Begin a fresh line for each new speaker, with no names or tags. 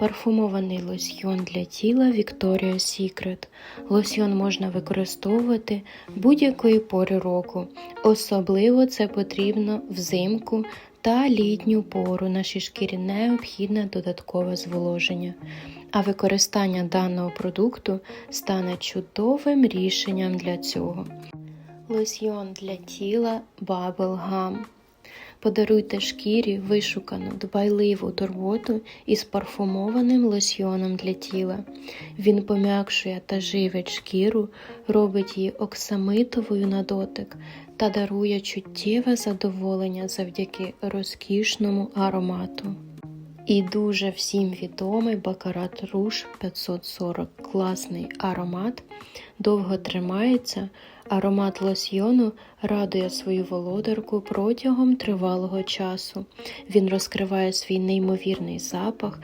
Парфумований лосьйон для тіла Victoria's Secret. Лосьйон можна використовувати будь-якої пори року. Особливо це потрібно взимку та літню пору. Нашій шкірі необхідне додаткове зволоження. А використання даного продукту стане чудовим рішенням для цього. Лосьйон для тіла Bubble Gum. Подаруйте шкірі вишукану, дбайливу турботу із парфумованим лосьйоном для тіла. Він пом'якшує та живить шкіру, робить її оксамитовою на дотик та дарує чуттєве задоволення завдяки розкішному аромату. І дуже всім відомий Бакарат Руш 540. Класний аромат, довго тримається. Аромат лосьйону радує свою володарку протягом тривалого часу. Він розкриває свій неймовірний запах,